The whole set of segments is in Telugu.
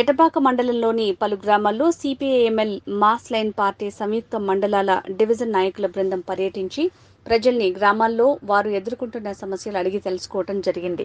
ఎటపాక మండలంలోని పలు గ్రామాల్లో C P I M L mass line party సంయుక్త మండలాల డివిజన్ నాయకుల బృందం పర్యటించి ప్రజల్ని గ్రామాల్లో వారు ఎదుర్కొంటున్న సమస్యలు అడిగి తెలుసుకోవడం జరిగింది.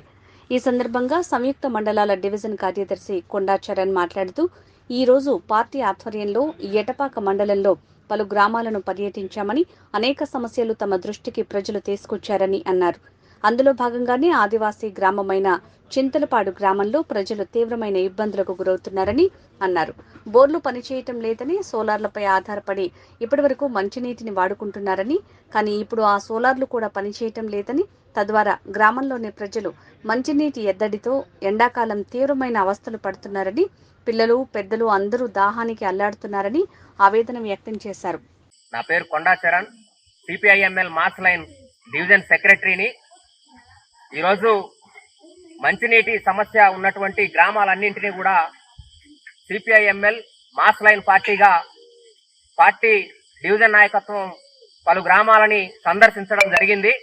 ఈ సందర్భంగా సంయుక్త మండలాల డివిజన్ కార్యదర్శి కొండాచరణ్ మాట్లాడుతూ ఈ రోజు పార్టీ ఆధ్వర్యంలో ఎటపాక మండలంలో పలు గ్రామాలను పర్యటించామని అనేక సమస్యలు తమ దృష్టికి ప్రజలు తీసుకొచ్చారని అన్నారు. అందులో భాగంగానే ఆదివాసీ గ్రామమైన చింతలపాడు గ్రామంలో ప్రజలు తీవ్రమైన ఇబ్బందులకు గురవుతున్నారని అన్నారు. బోర్లు పనిచేయటం లేదని సోలార్లపై ఆధారపడి ఇప్పటివరకు మంచినీటిని వాడుకుంటున్నారని కానీ ఇప్పుడు ఆ సోలార్లు కూడా పనిచేయటం లేదని తద్వారా గ్రామంలోని ప్రజలు మంచినీటి ఎద్దడితో ఎండాకాలం తీవ్రమైన అవస్థలు పడుతున్నారని పిల్లలు పెద్దలు అందరూ దాహానికి అల్లాడుతున్నారని ఆవేదన వ్యక్తం చేశారు. నా పేరు Konda Charan C P I M L mass line division సెక్రటరీని ఈరోజు మంచినీటి సమస్య ఉన్నటువంటి గ్రామాలన్నింటినీ కూడా C P I M L mass line పార్టీగా పార్టీ డివిజన్ నాయకత్వం పలు గ్రామాలని సందర్శించడం జరిగింది.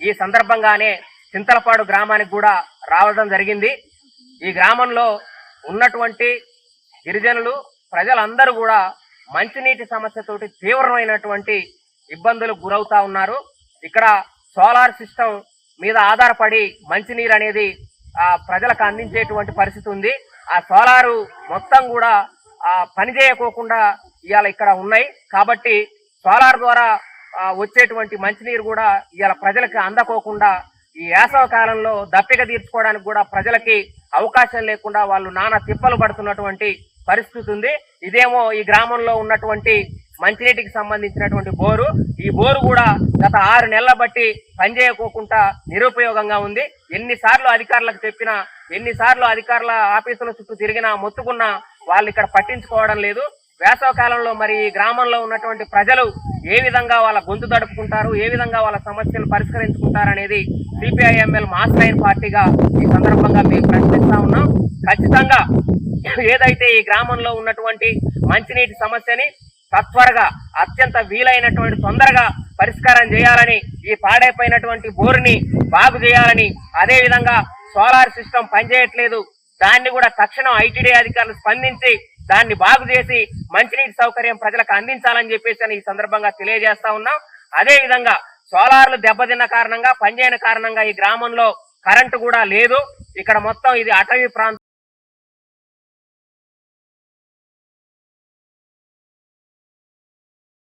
ఈ సందర్భంగానే చింతలపాడు గ్రామానికి కూడా రావడం జరిగింది. ఈ గ్రామంలో ఉన్నటువంటి గిరిజనులు ప్రజలందరూ కూడా మంచినీటి సమస్యతోటి తీవ్రమైనటువంటి ఇబ్బందులు గురవుతా ఉన్నారు. ఇక్కడ సోలార్ సిస్టమ్ మీద ఆధారపడి మంచినీరు అనేది ప్రజలకు అందించేటువంటి పరిస్థితి ఉంది. ఆ సోలారు మొత్తం కూడా ఆ పని చేయకోకుండా ఇవాళ ఇక్కడ ఉన్నాయి. కాబట్టి సోలార్ ద్వారా వచ్చేటువంటి మంచినీరు కూడా ఇవాళ ప్రజలకు అందకోకుండా ఈ వేసవ కాలంలో దప్పిక తీర్చుకోవడానికి కూడా ప్రజలకి అవకాశం లేకుండా వాళ్ళు నానా తిప్పలు పడుతున్నటువంటి పరిస్థితి ఉంది. ఇదేమో ఈ గ్రామంలో ఉన్నటువంటి మంచినీటికి సంబంధించినటువంటి బోరు. ఈ బోరు కూడా గత ఆరు నెలల బట్టి పనిచేయకోకుండా నిరుపయోగంగా ఉంది. ఎన్నిసార్లు అధికారులకు చెప్పినా ఎన్నిసార్లు అధికారుల ఆఫీసుల చుట్టూ తిరిగినా మొత్తుకున్నా వాళ్ళు ఇక్కడ పట్టించుకోవడం లేదు. వేసవ కాలంలో మరి ఈ గ్రామంలో ఉన్నటువంటి ప్రజలు ఏ విధంగా వాళ్ళ గొంతు తడుపుకుంటారు ఏ విధంగా వాళ్ళ సమస్యలు పరిష్కరించుకుంటారనేది సిపిఐఎంఎల్ మాస్ లైన్ పార్టీగా ఈ సందర్భంగా మేము ప్రశ్నిస్తా ఉన్నాం. ఖచ్చితంగా ఏదైతే ఈ గ్రామంలో ఉన్నటువంటి మంచినీటి సమస్యని సత్వరగా అత్యంత వీలైనటువంటి తొందరగా పరిష్కారం చేయాలని ఈ పాడైపోయినటువంటి బోరుని బాగు చేయాలని అదే విధంగా సోలార్ సిస్టమ్ పనిచేయట్లేదు. దాన్ని కూడా తక్షణం ఐటీడీ అధికారులు స్పందించి దాన్ని బాగు చేసి మంచినీటి సౌకర్యం ప్రజలకు అందించాలని చెప్పేసి అని ఈ సందర్భంగా తెలియజేస్తా ఉన్నాం. అదే విధంగా సోలార్లు దెబ్బతిన్న కారణంగా పనిచేయని కారణంగా ఈ గ్రామంలో కరెంటు కూడా లేదు. ఇక్కడ మొత్తం ఇది అటవీ ప్రాంతం